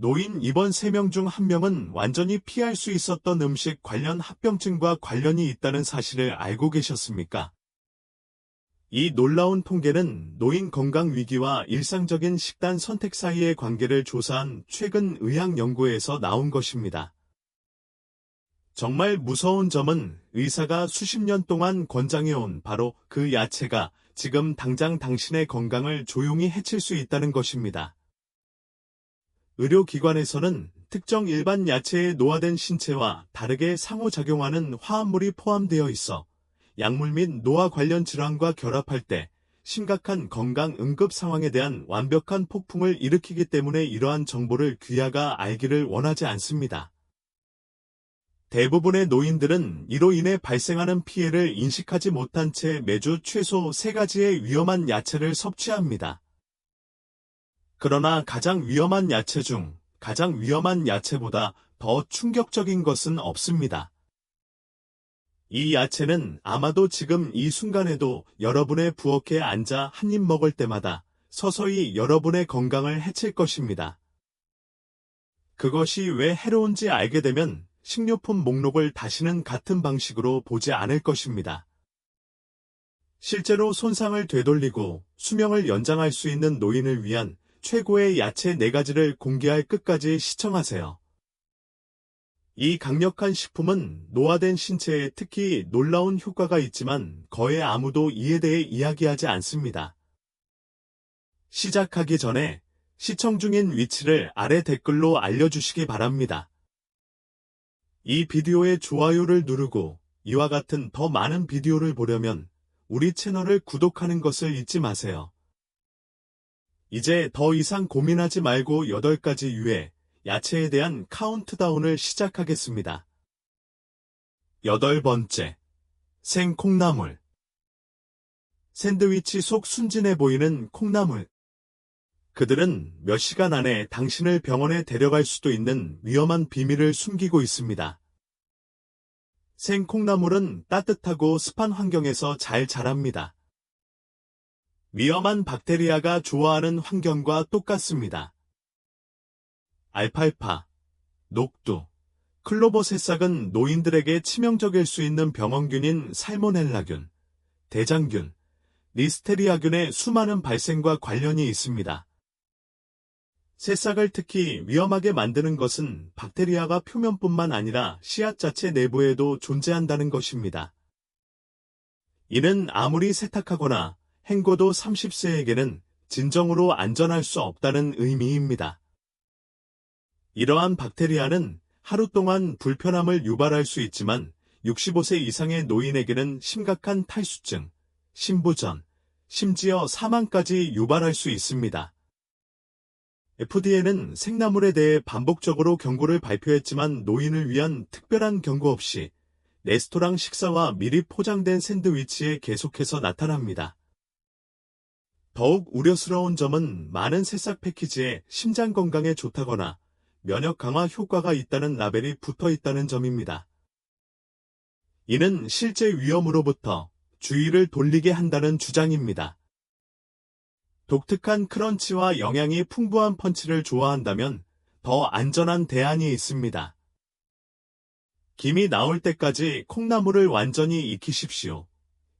노인 입원 3명 중 1명은 완전히 피할 수 있었던 음식 관련 합병증과 관련이 있다는 사실을 알고 계셨습니까? 이 놀라운 통계는 노인 건강 위기와 일상적인 식단 선택 사이의 관계를 조사한 최근 의학 연구에서 나온 것입니다. 정말 무서운 점은 의사가 수십 년 동안 권장해온 바로 그 야채가 지금 당장 당신의 건강을 조용히 해칠 수 있다는 것입니다. 의료기관에서는 특정 일반 야채의 노화된 신체와 다르게 상호작용하는 화합물이 포함되어 있어 약물 및 노화 관련 질환과 결합할 때 심각한 건강 응급 상황에 대한 완벽한 폭풍을 일으키기 때문에 이러한 정보를 귀하가 알기를 원하지 않습니다. 대부분의 노인들은 이로 인해 발생하는 피해를 인식하지 못한 채 매주 최소 3가지의 위험한 야채를 섭취합니다. 그러나 가장 위험한 야채 중 가장 위험한 야채보다 더 충격적인 것은 없습니다. 이 야채는 아마도 지금 이 순간에도 여러분의 부엌에 앉아 한 입 먹을 때마다 서서히 여러분의 건강을 해칠 것입니다. 그것이 왜 해로운지 알게 되면 식료품 목록을 다시는 같은 방식으로 보지 않을 것입니다. 실제로 손상을 되돌리고 수명을 연장할 수 있는 노인을 위한 최고의 야채 4가지를 공개할 끝까지 시청하세요. 이 강력한 식품은 노화된 신체에 특히 놀라운 효과가 있지만 거의 아무도 이에 대해 이야기하지 않습니다. 시작하기 전에 시청 중인 위치를 아래 댓글로 알려주시기 바랍니다. 이 비디오에 좋아요를 누르고 이와 같은 더 많은 비디오를 보려면 우리 채널을 구독하는 것을 잊지 마세요. 이제 더 이상 고민하지 말고 8가지 유해 야채에 대한 카운트다운을 시작하겠습니다. 여덟 번째, 생콩나물. 샌드위치 속 순진해 보이는 콩나물. 그들은 몇 시간 안에 당신을 병원에 데려갈 수도 있는 위험한 비밀을 숨기고 있습니다. 생콩나물은 따뜻하고 습한 환경에서 잘 자랍니다. 위험한 박테리아가 좋아하는 환경과 똑같습니다. 알팔파, 녹두, 클로버 새싹은 노인들에게 치명적일 수 있는 병원균인 살모넬라균, 대장균, 리스테리아균의 수많은 발생과 관련이 있습니다. 새싹을 특히 위험하게 만드는 것은 박테리아가 표면뿐만 아니라 씨앗 자체 내부에도 존재한다는 것입니다. 이는 아무리 세탁하거나 행고도 30세에게는 진정으로 안전할 수 없다는 의미입니다. 이러한 박테리아는 하루 동안 불편함을 유발할 수 있지만 65세 이상의 노인에게는 심각한 탈수증, 심부전, 심지어 사망까지 유발할 수 있습니다. FDA는 생나물에 대해 반복적으로 경고를 발표했지만 노인을 위한 특별한 경고 없이 레스토랑 식사와 미리 포장된 샌드위치에 계속해서 나타납니다. 더욱 우려스러운 점은 많은 새싹 패키지에 심장 건강에 좋다거나 면역 강화 효과가 있다는 라벨이 붙어 있다는 점입니다. 이는 실제 위험으로부터 주의를 돌리게 한다는 주장입니다. 독특한 크런치와 영양이 풍부한 펀치를 좋아한다면 더 안전한 대안이 있습니다. 김이 나올 때까지 콩나물을 완전히 익히십시오.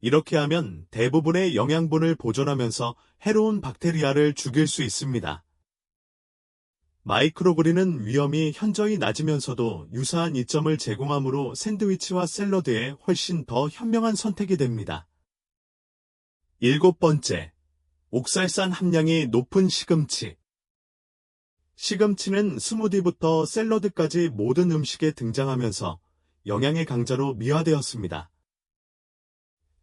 이렇게 하면 대부분의 영양분을 보존하면서 해로운 박테리아를 죽일 수 있습니다. 마이크로그린은 위험이 현저히 낮으면서도 유사한 이점을 제공하므로 샌드위치와 샐러드에 훨씬 더 현명한 선택이 됩니다. 일곱 번째, 옥살산 함량이 높은 시금치. 시금치는 스무디부터 샐러드까지 모든 음식에 등장하면서 영양의 강자로 미화되었습니다.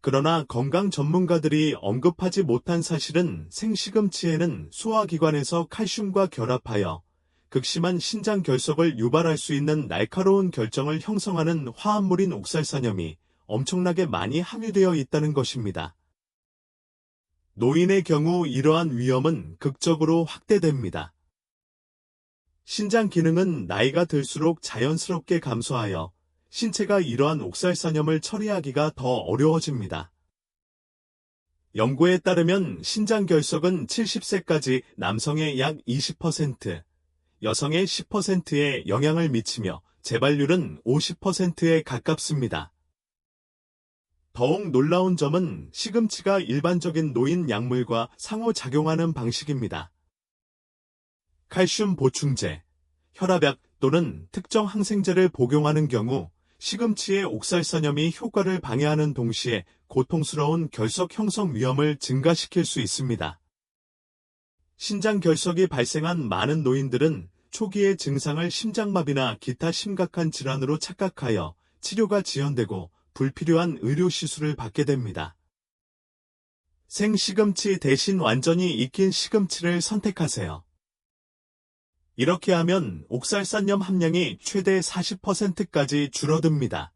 그러나 건강 전문가들이 언급하지 못한 사실은 생시금치에는 소화기관에서 칼슘과 결합하여 극심한 신장 결석을 유발할 수 있는 날카로운 결정을 형성하는 화합물인 옥살산염이 엄청나게 많이 함유되어 있다는 것입니다. 노인의 경우 이러한 위험은 극적으로 확대됩니다. 신장 기능은 나이가 들수록 자연스럽게 감소하여 신체가 이러한 옥살산염을 처리하기가 더 어려워집니다. 연구에 따르면 신장 결석은 70세까지 남성의 약 20%, 여성의 10%에 영향을 미치며 재발률은 50%에 가깝습니다. 더욱 놀라운 점은 시금치가 일반적인 노인 약물과 상호작용하는 방식입니다. 칼슘 보충제, 혈압약 또는 특정 항생제를 복용하는 경우 시금치의 옥살선염이 효과를 방해하는 동시에 고통스러운 결석 형성 위험을 증가시킬 수 있습니다. 신장 결석이 발생한 많은 노인들은 초기의 증상을 심장마비나 기타 심각한 질환으로 착각하여 치료가 지연되고 불필요한 의료 시술을 받게 됩니다. 생시금치 대신 완전히 익힌 시금치를 선택하세요. 이렇게 하면 옥살산염 함량이 최대 40%까지 줄어듭니다.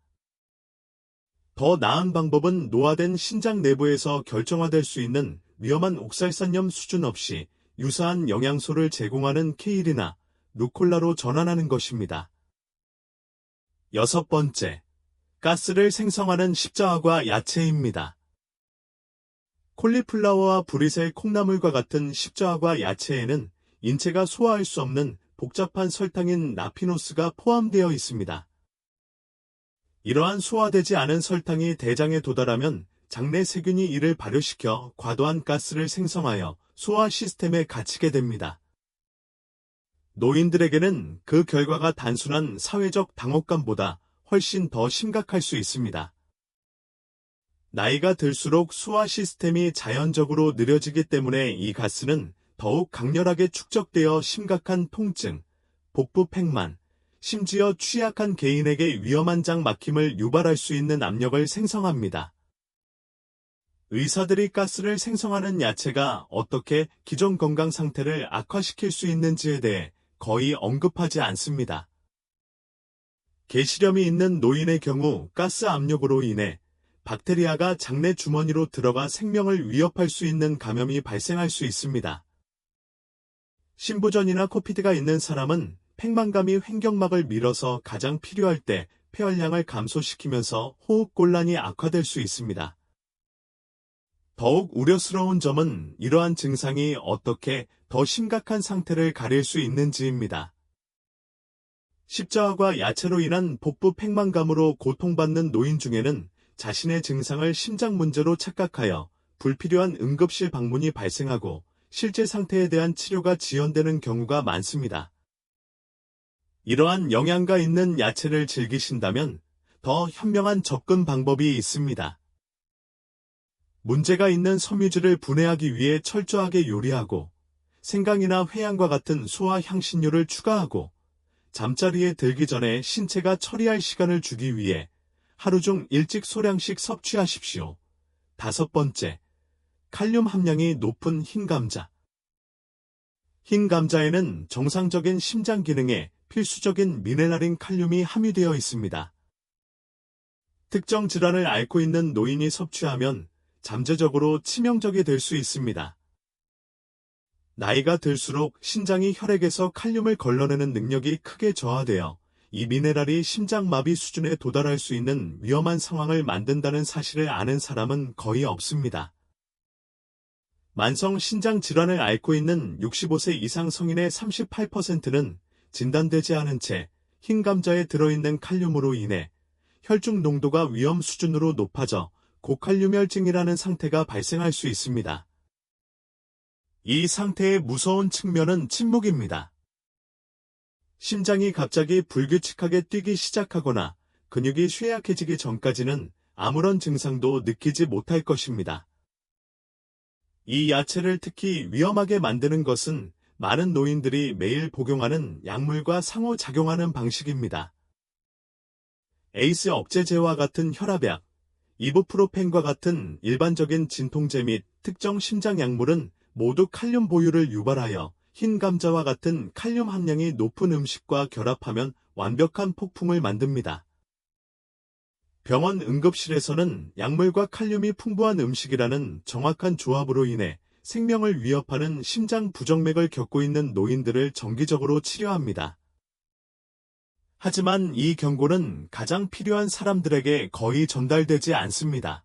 더 나은 방법은 노화된 신장 내부에서 결정화될 수 있는 위험한 옥살산염 수준 없이 유사한 영양소를 제공하는 케일이나 루콜라로 전환하는 것입니다. 여섯 번째, 가스를 생성하는 십자화과 야채입니다. 콜리플라워와 브리셀 콩나물과 같은 십자화과 야채에는 인체가 소화할 수 없는 복잡한 설탕인 나피노스가 포함되어 있습니다. 이러한 소화되지 않은 설탕이 대장에 도달하면 장내 세균이 이를 발효시켜 과도한 가스를 생성하여 소화 시스템에 갇히게 됩니다. 노인들에게는 그 결과가 단순한 사회적 당혹감보다 훨씬 더 심각할 수 있습니다. 나이가 들수록 소화 시스템이 자연적으로 느려지기 때문에 이 가스는 더욱 강렬하게 축적되어 심각한 통증, 복부 팽만, 심지어 취약한 개인에게 위험한 장 막힘을 유발할 수 있는 압력을 생성합니다. 의사들이 가스를 생성하는 야채가 어떻게 기존 건강 상태를 악화시킬 수 있는지에 대해 거의 언급하지 않습니다. 개시렴이 있는 노인의 경우 가스 압력으로 인해 박테리아가 장내 주머니로 들어가 생명을 위협할 수 있는 감염이 발생할 수 있습니다. 신부전이나 코피드가 있는 사람은 팽만감이 횡격막을 밀어서 가장 필요할 때 폐활량을 감소시키면서 호흡곤란이 악화될 수 있습니다. 더욱 우려스러운 점은 이러한 증상이 어떻게 더 심각한 상태를 가릴 수 있는지입니다. 십자화과 야채로 인한 복부 팽만감으로 고통받는 노인 중에는 자신의 증상을 심장 문제로 착각하여 불필요한 응급실 방문이 발생하고 실제 상태에 대한 치료가 지연되는 경우가 많습니다. 이러한 영양가 있는 야채를 즐기신다면 더 현명한 접근 방법이 있습니다. 문제가 있는 섬유질을 분해하기 위해 철저하게 요리하고 생강이나 회양과 같은 소화 향신료를 추가하고 잠자리에 들기 전에 신체가 처리할 시간을 주기 위해 하루 중 일찍 소량씩 섭취하십시오. 다섯 번째, 칼륨 함량이 높은 흰 감자. 흰 감자에는 정상적인 심장 기능에 필수적인 미네랄인 칼륨이 함유되어 있습니다. 특정 질환을 앓고 있는 노인이 섭취하면 잠재적으로 치명적이 될 수 있습니다. 나이가 들수록 신장이 혈액에서 칼륨을 걸러내는 능력이 크게 저하되어 이 미네랄이 심장마비 수준에 도달할 수 있는 위험한 상황을 만든다는 사실을 아는 사람은 거의 없습니다. 만성 신장 질환을 앓고 있는 65세 이상 성인의 38%는 진단되지 않은 채 흰 감자에 들어있는 칼륨으로 인해 혈중 농도가 위험 수준으로 높아져 고칼륨혈증이라는 상태가 발생할 수 있습니다. 이 상태의 무서운 측면은 침묵입니다. 심장이 갑자기 불규칙하게 뛰기 시작하거나 근육이 쇠약해지기 전까지는 아무런 증상도 느끼지 못할 것입니다. 이 야채를 특히 위험하게 만드는 것은 많은 노인들이 매일 복용하는 약물과 상호작용하는 방식입니다. 에이스 억제제와 같은 혈압약, 이부프로펜과 같은 일반적인 진통제 및 특정 심장 약물은 모두 칼륨 보유를 유발하여 흰 감자와 같은 칼륨 함량이 높은 음식과 결합하면 완벽한 폭풍을 만듭니다. 병원 응급실에서는 약물과 칼륨이 풍부한 음식이라는 정확한 조합으로 인해 생명을 위협하는 심장 부정맥을 겪고 있는 노인들을 정기적으로 치료합니다. 하지만 이 경고는 가장 필요한 사람들에게 거의 전달되지 않습니다.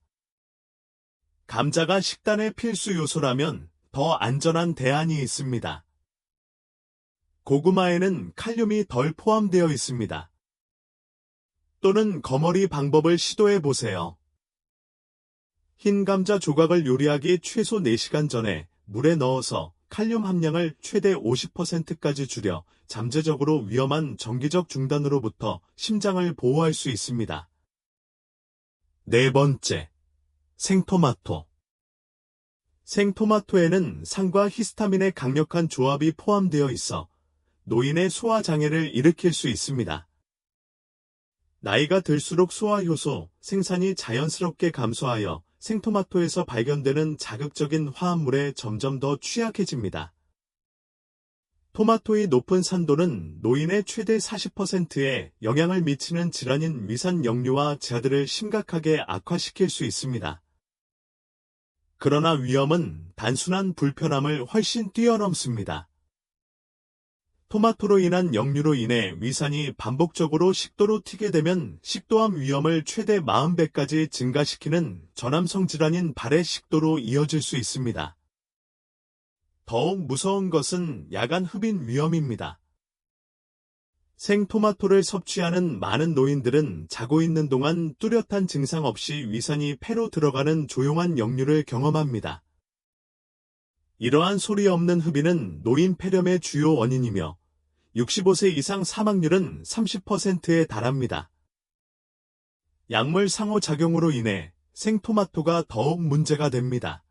감자가 식단의 필수 요소라면 더 안전한 대안이 있습니다. 고구마에는 칼륨이 덜 포함되어 있습니다. 또는 거머리 방법을 시도해 보세요. 흰 감자 조각을 요리하기 최소 4시간 전에 물에 넣어서 칼륨 함량을 최대 50%까지 줄여 잠재적으로 위험한 정기적 중단으로부터 심장을 보호할 수 있습니다. 네 번째, 생토마토. 생토마토에는 산과 히스타민의 강력한 조합이 포함되어 있어 노인의 소화 장애를 일으킬 수 있습니다. 나이가 들수록 소화효소 생산이 자연스럽게 감소하여 생토마토에서 발견되는 자극적인 화합물에 점점 더 취약해집니다. 토마토의 높은 산도는 노인의 최대 40%에 영향을 미치는 질환인 위산 역류와 자들을 심각하게 악화시킬 수 있습니다. 그러나 위험은 단순한 불편함을 훨씬 뛰어넘습니다. 토마토로 인한 역류로 인해 위산이 반복적으로 식도로 튀게 되면 식도암 위험을 최대 40배까지 증가시키는 전암성 질환인 발의 식도로 이어질 수 있습니다. 더욱 무서운 것은 야간 흡인 위험입니다. 생토마토를 섭취하는 많은 노인들은 자고 있는 동안 뚜렷한 증상 없이 위산이 폐로 들어가는 조용한 역류를 경험합니다. 이러한 소리 없는 흡인은 노인 폐렴의 주요 원인이며 65세 이상 사망률은 30%에 달합니다. 약물 상호작용으로 인해 생토마토가 더욱 문제가 됩니다.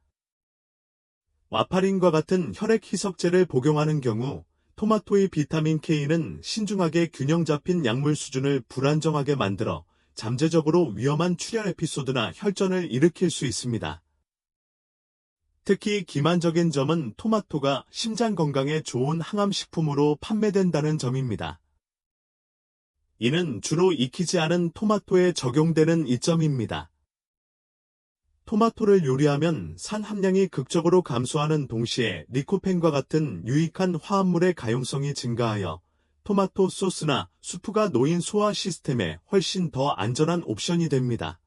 와파린과 같은 혈액 희석제를 복용하는 경우 토마토의 비타민 K는 신중하게 균형 잡힌 약물 수준을 불안정하게 만들어 잠재적으로 위험한 출혈 에피소드나 혈전을 일으킬 수 있습니다. 특히 기만적인 점은 토마토가 심장 건강에 좋은 항암식품으로 판매된다는 점입니다. 이는 주로 익히지 않은 토마토에 적용되는 이점입니다. 토마토를 요리하면 산 함량이 극적으로 감소하는 동시에 리코펜과 같은 유익한 화합물의 가용성이 증가하여 토마토 소스나 수프가 노인 소화 시스템에 훨씬 더 안전한 옵션이 됩니다.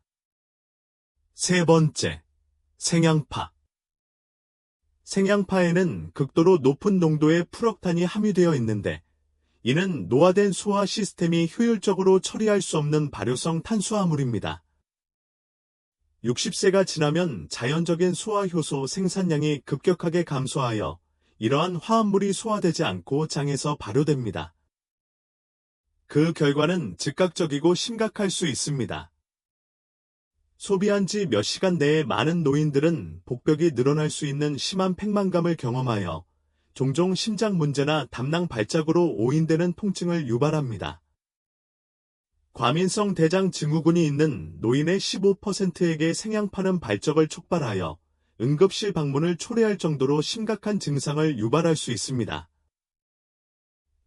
세 번째, 생양파. 생양파에는 극도로 높은 농도의 프럭탄이 함유되어 있는데 이는 노화된 소화 시스템이 효율적으로 처리할 수 없는 발효성 탄수화물입니다. 60세가 지나면 자연적인 소화효소 생산량이 급격하게 감소하여 이러한 화합물이 소화되지 않고 장에서 발효됩니다. 그 결과는 즉각적이고 심각할 수 있습니다. 소비한 지 몇 시간 내에 많은 노인들은 복벽이 늘어날 수 있는 심한 팽만감을 경험하여 종종 심장 문제나 담낭 발작으로 오인되는 통증을 유발합니다. 과민성 대장 증후군이 있는 노인의 15%에게 생양파는 발적을 촉발하여 응급실 방문을 초래할 정도로 심각한 증상을 유발할 수 있습니다.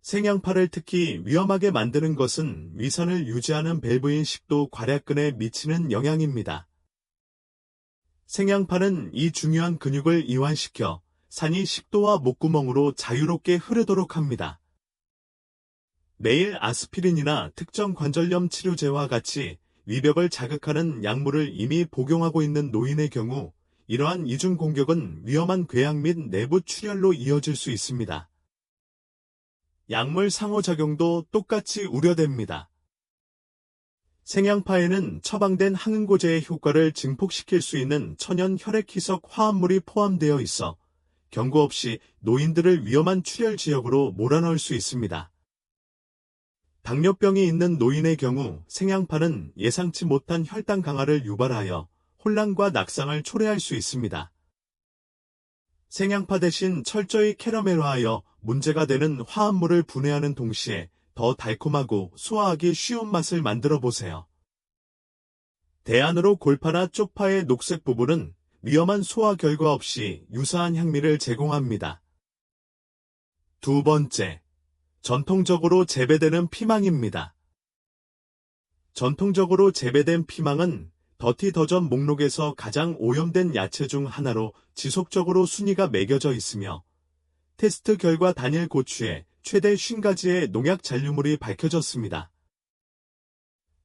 생양파를 특히 위험하게 만드는 것은 위산을 유지하는 밸브인 식도 괄약근에 미치는 영향입니다. 생양파는 이 중요한 근육을 이완시켜 산이 식도와 목구멍으로 자유롭게 흐르도록 합니다. 매일 아스피린이나 특정 관절염 치료제와 같이 위벽을 자극하는 약물을 이미 복용하고 있는 노인의 경우 이러한 이중 공격은 위험한 궤양 및 내부 출혈로 이어질 수 있습니다. 약물 상호작용도 똑같이 우려됩니다. 생양파에는 처방된 항응고제의 효과를 증폭시킬 수 있는 천연 혈액희석 화합물이 포함되어 있어 경고 없이 노인들을 위험한 출혈 지역으로 몰아넣을 수 있습니다. 당뇨병이 있는 노인의 경우 생양파는 예상치 못한 혈당 강화를 유발하여 혼란과 낙상을 초래할 수 있습니다. 생양파 대신 철저히 캐러멜화하여 문제가 되는 화합물을 분해하는 동시에 더 달콤하고 소화하기 쉬운 맛을 만들어 보세요. 대안으로 골파나 쪽파의 녹색 부분은 위험한 소화 결과 없이 유사한 향미를 제공합니다. 두 번째, 전통적으로 재배되는 피망입니다. 전통적으로 재배된 피망은 더티 더전 목록에서 가장 오염된 야채 중 하나로 지속적으로 순위가 매겨져 있으며 테스트 결과 단일 고추에 최대 50가지의 농약 잔류물이 밝혀졌습니다.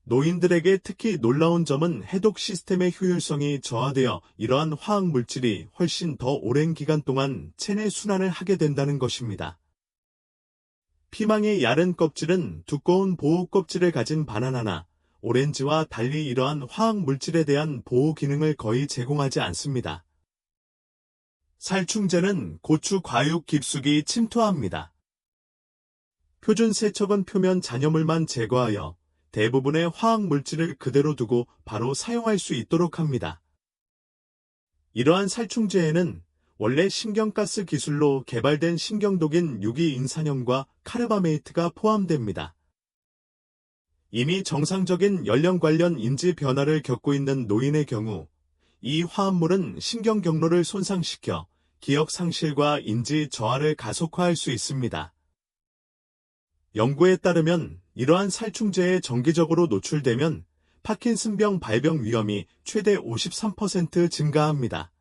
노인들에게 특히 놀라운 점은 해독 시스템의 효율성이 저하되어 이러한 화학 물질이 훨씬 더 오랜 기간 동안 체내 순환을 하게 된다는 것입니다. 피망의 얇은 껍질은 두꺼운 보호 껍질을 가진 바나나나 오렌지와 달리 이러한 화학 물질에 대한 보호 기능을 거의 제공하지 않습니다. 살충제는 고추 과육 깊숙이 침투합니다. 표준 세척은 표면 잔여물만 제거하여 대부분의 화학 물질을 그대로 두고 바로 사용할 수 있도록 합니다. 이러한 살충제에는 원래 신경가스 기술로 개발된 신경독인 유기인산염과 카르바메이트가 포함됩니다. 이미 정상적인 연령 관련 인지 변화를 겪고 있는 노인의 경우 이 화합물은 신경 경로를 손상시켜 기억 상실과 인지 저하를 가속화할 수 있습니다. 연구에 따르면 이러한 살충제에 정기적으로 노출되면 파킨슨병 발병 위험이 최대 53% 증가합니다.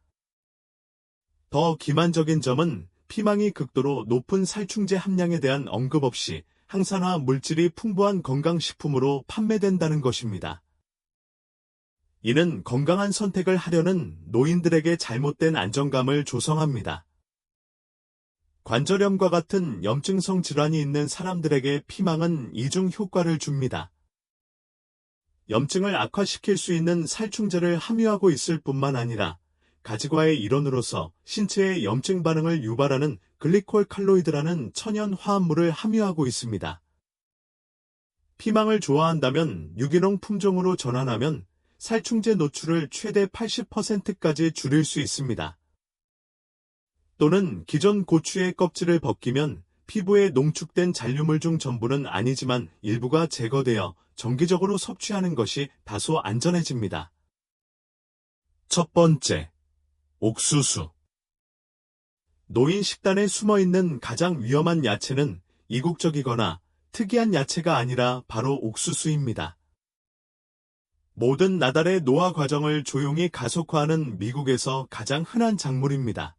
더 기만적인 점은 피망이 극도로 높은 살충제 함량에 대한 언급 없이 항산화 물질이 풍부한 건강식품으로 판매된다는 것입니다. 이는 건강한 선택을 하려는 노인들에게 잘못된 안정감을 조성합니다. 관절염과 같은 염증성 질환이 있는 사람들에게 피망은 이중 효과를 줍니다. 염증을 악화시킬 수 있는 살충제를 함유하고 있을 뿐만 아니라 가지과의 일원으로서 신체의 염증 반응을 유발하는 글리콜 칼로이드라는 천연 화합물을 함유하고 있습니다. 피망을 좋아한다면 유기농 품종으로 전환하면 살충제 노출을 최대 80%까지 줄일 수 있습니다. 또는 기존 고추의 껍질을 벗기면 피부에 농축된 잔류물 중 전부는 아니지만 일부가 제거되어 정기적으로 섭취하는 것이 다소 안전해집니다. 첫 번째, 옥수수. 노인 식단에 숨어 있는 가장 위험한 야채는 이국적이거나 특이한 야채가 아니라 바로 옥수수입니다. 모든 나달의 노화 과정을 조용히 가속화하는 미국에서 가장 흔한 작물입니다.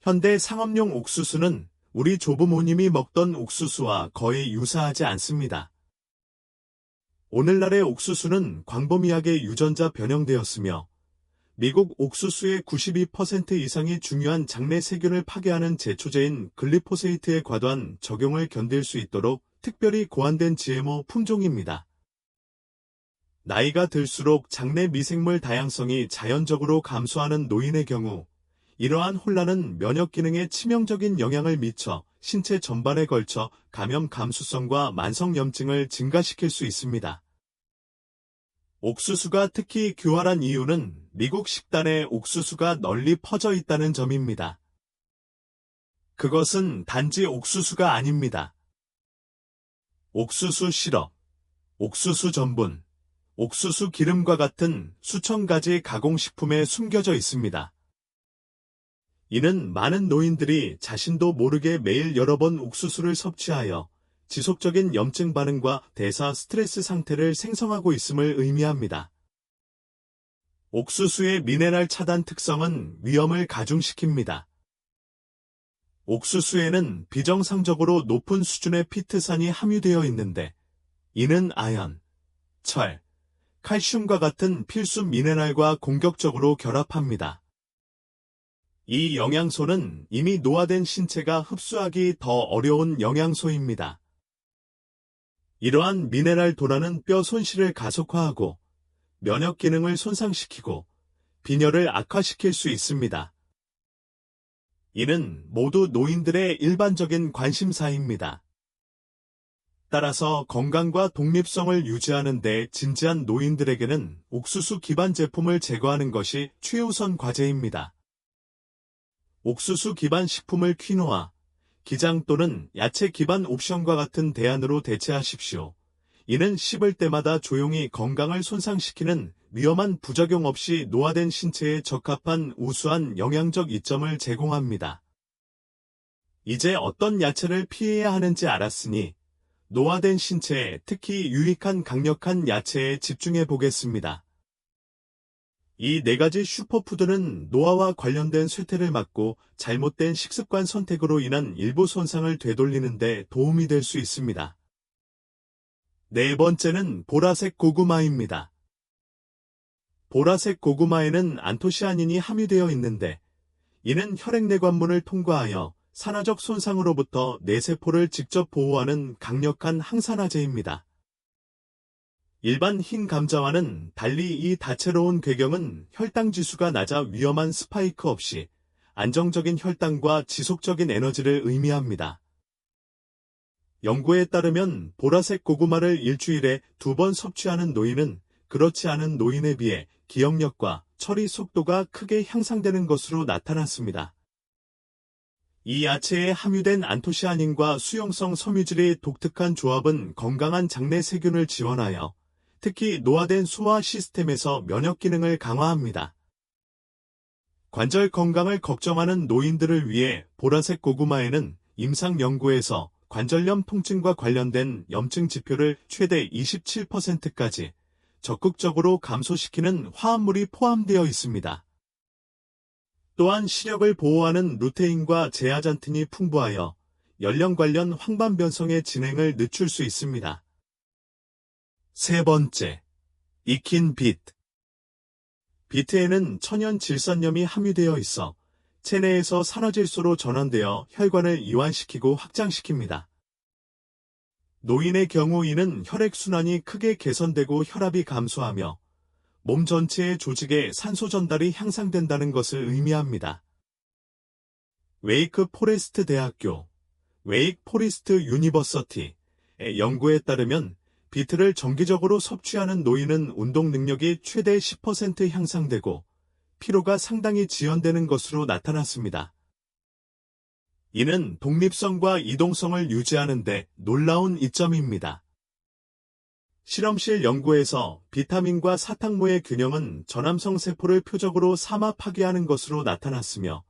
현대 상업용 옥수수는 우리 조부모님이 먹던 옥수수와 거의 유사하지 않습니다. 오늘날의 옥수수는 광범위하게 유전자 변형되었으며 미국 옥수수의 92% 이상이 중요한 장내 세균을 파괴하는 제초제인 글리포세이트의 과도한 적용을 견딜 수 있도록 특별히 고안된 GMO 품종입니다. 나이가 들수록 장내 미생물 다양성이 자연적으로 감소하는 노인의 경우 이러한 혼란은 면역 기능에 치명적인 영향을 미쳐 신체 전반에 걸쳐 감염 감수성과 만성염증을 증가시킬 수 있습니다. 옥수수가 특히 교활한 이유는 미국 식단에 옥수수가 널리 퍼져 있다는 점입니다. 그것은 단지 옥수수가 아닙니다. 옥수수 시럽, 옥수수 전분, 옥수수 기름과 같은 수천 가지 가공식품에 숨겨져 있습니다. 이는 많은 노인들이 자신도 모르게 매일 여러 번 옥수수를 섭취하여 지속적인 염증 반응과 대사 스트레스 상태를 생성하고 있음을 의미합니다. 옥수수의 미네랄 차단 특성은 위험을 가중시킵니다. 옥수수에는 비정상적으로 높은 수준의 피트산이 함유되어 있는데 이는 아연, 철, 칼슘과 같은 필수 미네랄과 공격적으로 결합합니다. 이 영양소는 이미 노화된 신체가 흡수하기 더 어려운 영양소입니다. 이러한 미네랄 도라는 뼈 손실을 가속화하고 면역 기능을 손상시키고 빈혈을 악화시킬 수 있습니다. 이는 모두 노인들의 일반적인 관심사입니다. 따라서 건강과 독립성을 유지하는 데 진지한 노인들에게는 옥수수 기반 제품을 제거하는 것이 최우선 과제입니다. 옥수수 기반 식품을 퀴노아, 기장 또는 야채 기반 옵션과 같은 대안으로 대체하십시오. 이는 씹을 때마다 조용히 건강을 손상시키는 위험한 부작용 없이 노화된 신체에 적합한 우수한 영양적 이점을 제공합니다. 이제 어떤 야채를 피해야 하는지 알았으니 노화된 신체에 특히 유익한 강력한 야채에 집중해 보겠습니다. 이 네 가지 슈퍼푸드는 노화와 관련된 쇠퇴를 막고 잘못된 식습관 선택으로 인한 일부 손상을 되돌리는 데 도움이 될 수 있습니다. 네 번째는 보라색 고구마입니다. 보라색 고구마에는 안토시아닌이 함유되어 있는데 이는 혈액 내관문을 통과하여 산화적 손상으로부터 뇌세포를 직접 보호하는 강력한 항산화제입니다. 일반 흰 감자와는 달리 이 다채로운 궤경은 혈당 지수가 낮아 위험한 스파이크 없이 안정적인 혈당과 지속적인 에너지를 의미합니다. 연구에 따르면 보라색 고구마를 일주일에 두 번 섭취하는 노인은 그렇지 않은 노인에 비해 기억력과 처리 속도가 크게 향상되는 것으로 나타났습니다. 이 야채에 함유된 안토시아닌과 수용성 섬유질의 독특한 조합은 건강한 장내 세균을 지원하여 특히 노화된 소화 시스템에서 면역 기능을 강화합니다. 관절 건강을 걱정하는 노인들을 위해 보라색 고구마에는 임상 연구에서 관절염 통증과 관련된 염증 지표를 최대 27%까지 적극적으로 감소시키는 화합물이 포함되어 있습니다. 또한 시력을 보호하는 루테인과 제아잔틴이 풍부하여 연령 관련 황반 변성의 진행을 늦출 수 있습니다. 세 번째, 익힌 빛. 비트에는 천연 질산염이 함유되어 있어 체내에서 산화질소로 전환되어 혈관을 이완시키고 확장시킵니다. 노인의 경우 이는 혈액순환이 크게 개선되고 혈압이 감소하며 몸 전체의 조직에 산소 전달이 향상된다는 것을 의미합니다. 웨이크 포레스트 대학교, 웨이크 포리스트 유니버서티의 연구에 따르면 비트를 정기적으로 섭취하는 노인은 운동 능력이 최대 10% 향상되고 피로가 상당히 지연되는 것으로 나타났습니다. 이는 독립성과 이동성을 유지하는 데 놀라운 이점입니다. 실험실 연구에서 비타민과 사탕모의 균형은 전암성 세포를 표적으로 삼아 파괴하는 것으로 나타났으며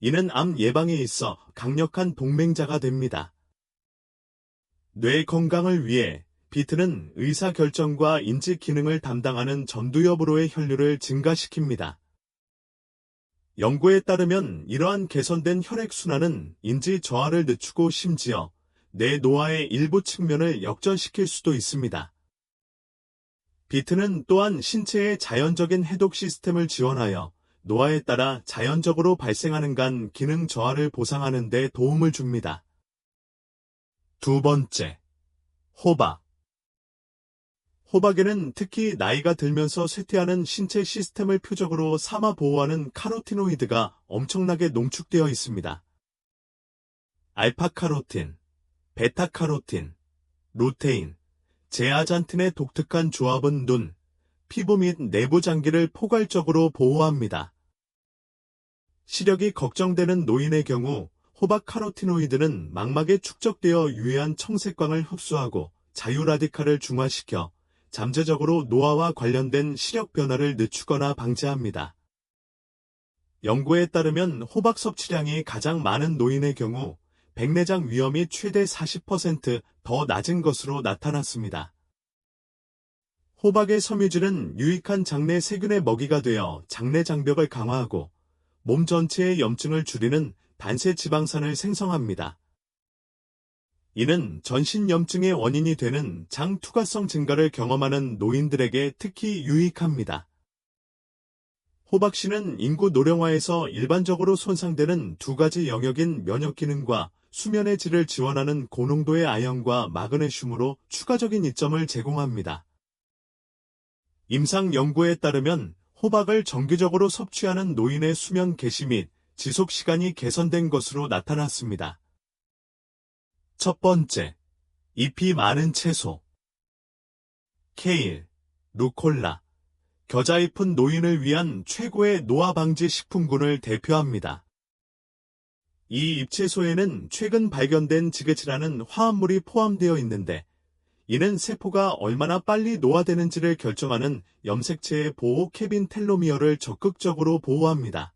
이는 암 예방에 있어 강력한 동맹자가 됩니다. 뇌 건강을 위해 비트는 의사결정과 인지 기능을 담당하는 전두엽으로의 혈류를 증가시킵니다. 연구에 따르면 이러한 개선된 혈액순환은 인지 저하를 늦추고 심지어 뇌 노화의 일부 측면을 역전시킬 수도 있습니다. 비트는 또한 신체의 자연적인 해독 시스템을 지원하여 노화에 따라 자연적으로 발생하는 간 기능 저하를 보상하는 데 도움을 줍니다. 두 번째, 호박. 호박에는 특히 나이가 들면서 쇠퇴하는 신체 시스템을 표적으로 삼아 보호하는 카로티노이드가 엄청나게 농축되어 있습니다. 알파카로틴, 베타카로틴, 루테인, 제아잔틴의 독특한 조합은 눈, 피부 및 내부 장기를 포괄적으로 보호합니다. 시력이 걱정되는 노인의 경우 호박 카로티노이드는 망막에 축적되어 유해한 청색광을 흡수하고 자유라디칼을 중화시켜 잠재적으로 노화와 관련된 시력 변화를 늦추거나 방지합니다. 연구에 따르면 호박 섭취량이 가장 많은 노인의 경우 백내장 위험이 최대 40%더 낮은 것으로 나타났습니다. 호박의 섬유질은 유익한 장내 세균의 먹이가 되어 장내 장벽을 강화하고 몸 전체의 염증을 줄이는 단세 지방산을 생성합니다. 이는 전신 염증의 원인이 되는 장 투과성 증가를 경험하는 노인들에게 특히 유익합니다. 호박씨는 인구 노령화에서 일반적으로 손상되는 두 가지 영역인 면역 기능과 수면의 질을 지원하는 고농도의 아연과 마그네슘으로 추가적인 이점을 제공합니다. 임상 연구에 따르면 호박을 정기적으로 섭취하는 노인의 수면 개시 및 지속 시간이 개선된 것으로 나타났습니다. 첫 번째, 잎이 많은 채소. 케일, 루콜라, 겨자잎은 노인을 위한 최고의 노화 방지 식품군을 대표합니다. 이 잎채소에는 최근 발견된 지게치라는 화합물이 포함되어 있는데 이는 세포가 얼마나 빨리 노화되는지를 결정하는 염색체의 보호 캐빈 텔로미어를 적극적으로 보호합니다.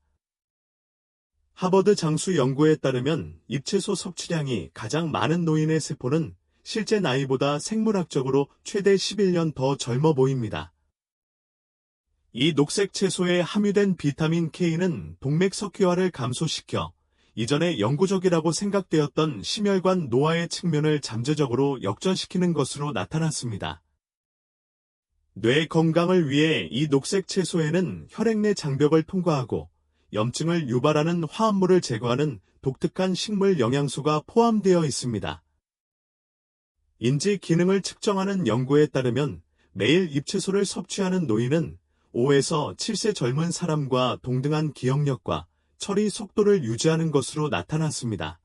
하버드 장수 연구에 따르면 잎채소 섭취량이 가장 많은 노인의 세포는 실제 나이보다 생물학적으로 최대 11년 더 젊어 보입니다. 이 녹색 채소에 함유된 비타민 K는 동맥 석회화를 감소시켜 이전에 영구적이라고 생각되었던 심혈관 노화의 측면을 잠재적으로 역전시키는 것으로 나타났습니다. 뇌 건강을 위해 이 녹색 채소에는 혈액 내 장벽을 통과하고 염증을 유발하는 화합물을 제거하는 독특한 식물 영양소가 포함되어 있습니다. 인지 기능을 측정하는 연구에 따르면 매일 잎채소를 섭취하는 노인은 5에서 7세 젊은 사람과 동등한 기억력과 처리 속도를 유지하는 것으로 나타났습니다.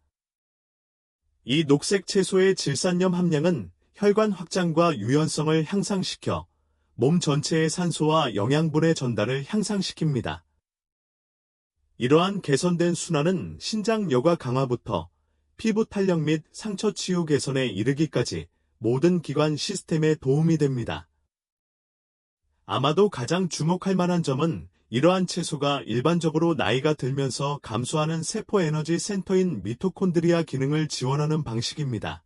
이 녹색 채소의 질산염 함량은 혈관 확장과 유연성을 향상시켜 몸 전체의 산소와 영양분의 전달을 향상시킵니다. 이러한 개선된 순환은 신장 여과 강화부터 피부 탄력 및 상처 치유 개선에 이르기까지 모든 기관 시스템에 도움이 됩니다. 아마도 가장 주목할 만한 점은 이러한 채소가 일반적으로 나이가 들면서 감소하는 세포 에너지 센터인 미토콘드리아 기능을 지원하는 방식입니다.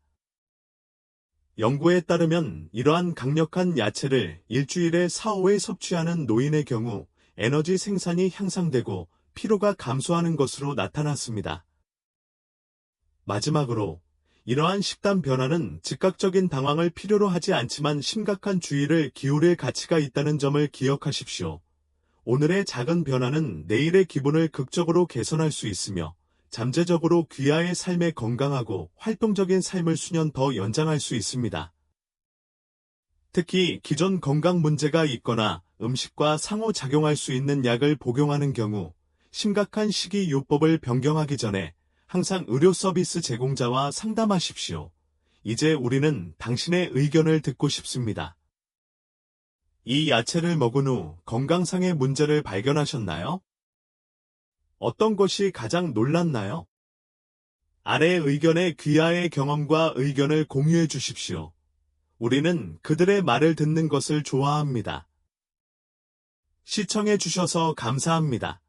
연구에 따르면 이러한 강력한 야채를 일주일에 4, 5회 섭취하는 노인의 경우 에너지 생산이 향상되고 피로가 감소하는 것으로 나타났습니다. 마지막으로 이러한 식단 변화는 즉각적인 당황을 필요로 하지 않지만 심각한 주의를 기울일 가치가 있다는 점을 기억하십시오. 오늘의 작은 변화는 내일의 기분을 극적으로 개선할 수 있으며 잠재적으로 귀하의 삶에 건강하고 활동적인 삶을 수년 더 연장할 수 있습니다. 특히 기존 건강 문제가 있거나 음식과 상호작용할 수 있는 약을 복용하는 경우 심각한 식이요법을 변경하기 전에 항상 의료 서비스 제공자와 상담하십시오. 이제 우리는 당신의 의견을 듣고 싶습니다. 이 야채를 먹은 후 건강상의 문제를 발견하셨나요? 어떤 것이 가장 놀랐나요? 아래 의견의 귀하의 경험과 의견을 공유해 주십시오. 우리는 그들의 말을 듣는 것을 좋아합니다. 시청해 주셔서 감사합니다.